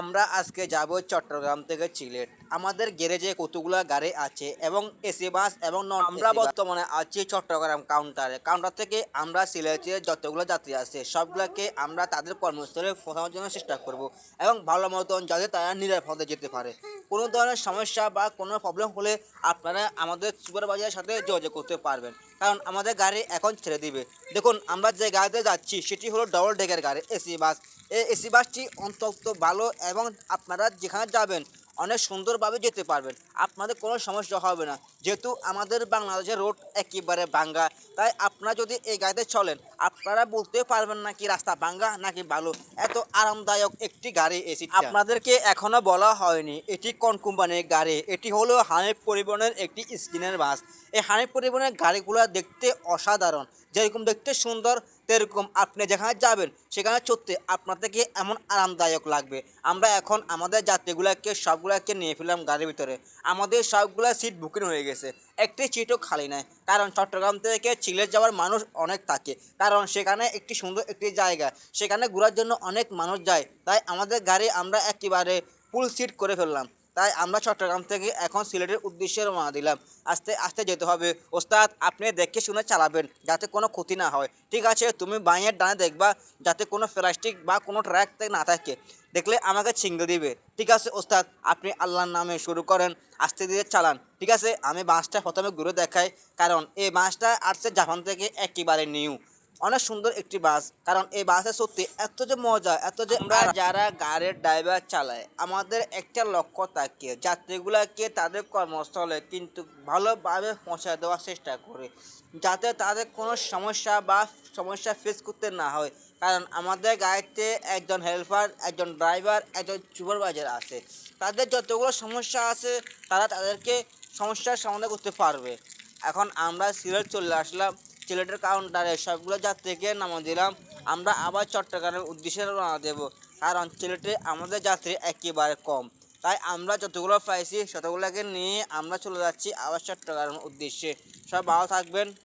আমরা আজকে যাব চট্টগ্রাম থেকে সিলেট। আমাদের গ্যারেজে কতগুলো গাড়ি আছে এবং এসি বাস এবং নন আমরা বর্তমানে আছি চট্টগ্রাম কাউন্টারে। কাউন্টার থেকে আমরা সিলেটের যতগুলো যাত্রী আছে সবগুলোকে আমরা তাদের কর্মস্থলে পৌঁছানোর জন্য চেষ্টা করব এবং ভালো মতন যাতে তারা নিরাপদে যেতে পারে। কোনো ধরনের সমস্যা বা কোনো প্রবলেম হলে আপনারা আমাদের সুপারভাইজারের সাথে যোগাযোগ করতে পারবেন। কারণ আমাদের গাড়ি এখন ছেড়ে দিবে। দেখুন আমরা যে গাড়িতে যাচ্ছি সেটি হলো ডবল ডেকের গাড়ি এসি বাস। এই এসি বাসটি অন্তত ভালো এবং আপনারা যেখানে যাবেন, অনেক সুন্দরভাবে যেতে পারবেন। আপনাদের কোনো সমস্যা হবে না। যেহেতু আমাদের বাংলাদেশের রোড একেবারে ভাঙ্গা, তাই আপনারা যদি এই গাড়িতে চলেন, আপনারা বলতে পারবেন না কি রাস্তা ভাঙ্গা নাকি ভালো। এত আরামদায়ক একটি গাড়ি এসি আপনাদেরকে এখনও বলা হয়নি এটি কোন কোম্পানির গাড়ি। এটি হলো হানিফ পরিবহনের একটি স্কিনের বাস। এই হানিফ পরিবহনের গাড়িগুলো দেখতে অসাধারণ। যেরকম দেখতে সুন্দর তেরকম আপনি যেখানে যাবেন, সেখানে চড়তে আপনাদেরকে এমন আরামদায়ক লাগবে। আমরা এখন আমাদের যাত্রীগুলোকে, সবগুলোকে নিয়ে ফেললাম গাড়ির ভিতরে। আমাদের সবগুলো সিট বুকিং হয়ে গেছে। একটি সিটও খালি নাই। কারণ চট্টগ্রাম থেকে সিলেট যাওয়ার মানুষ অনেক থাকে। কারণ সেখানে একটি সুন্দর একটি জায়গা। সেখানে ঘোরার জন্য অনেক মানুষ যায়। তাই আমাদের গাড়ি আমরা একেবারে ফুল সিট করে ফেললাম। তাই আমরা চট্টগ্রাম থেকে এখন সিলেটের উদ্দেশ্যে রওনা দিলাম। আস্তে আস্তে যেতে হবে। ওস্তাদ, আপনি দেখে শুনে চালাবেন, যাতে কোনো ক্ষতি না হয়। ঠিক আছে, তুমি বাইয়ের ডানে দেখবা, যাতে কোনো প্লাস্টিক বা কোনো ট্র্যাক না থাকে। দেখলে আমাকে ছিঙ্গে দিবে। ঠিক আছে, ওস্তাদ, আপনি আল্লাহর নামে শুরু করেন। আস্তে ধীরে চালান। ঠিক আছে, আমি বাসটা প্রথমে ঘুরে দেখাই। কারণ, এই বাসটা আসছে জাপান থেকে একেবারে নিউ। অনেক সুন্দর একটি বাস। কারণ এই বাসে সত্যি এত যে মজা এত যে আমরা যারা গাড়ির ড্রাইভার চালায় আমাদের একটা লক্ষ্য থাকে যাত্রীগুলাকে তাদের কর্মস্থলে কিন্তু ভালোভাবে পৌঁছে দেওয়ার চেষ্টা করে যাতে তাদের কোনো সমস্যা বা সমস্যা ফেস করতে না হয়। কারণ আমাদের গাড়িতে একজন হেল্পার একজন ড্রাইভার একজন সুপারভাইজার আছে। তাদের যতগুলো সমস্যা আছে তারা তাদেরকে সমস্যার সমাধান করতে পারবে। এখন আমরা সিলেট চলে আসলাম। সিলেটের কাউন্টারে সবগুলো যাত্রীকে নামা দিলাম। আমরা আবার চট্টগ্রামের উদ্দেশ্যে রওনা দেব। কারণ সিলেটে আমাদের যাত্রী একেবারে কম। তাই আমরা যতগুলো পাইছি ততগুলোকে নিয়ে আমরা চলে যাচ্ছি আবার চট্টগ্রামের উদ্দেশ্যে। সব ভালো থাকবেন।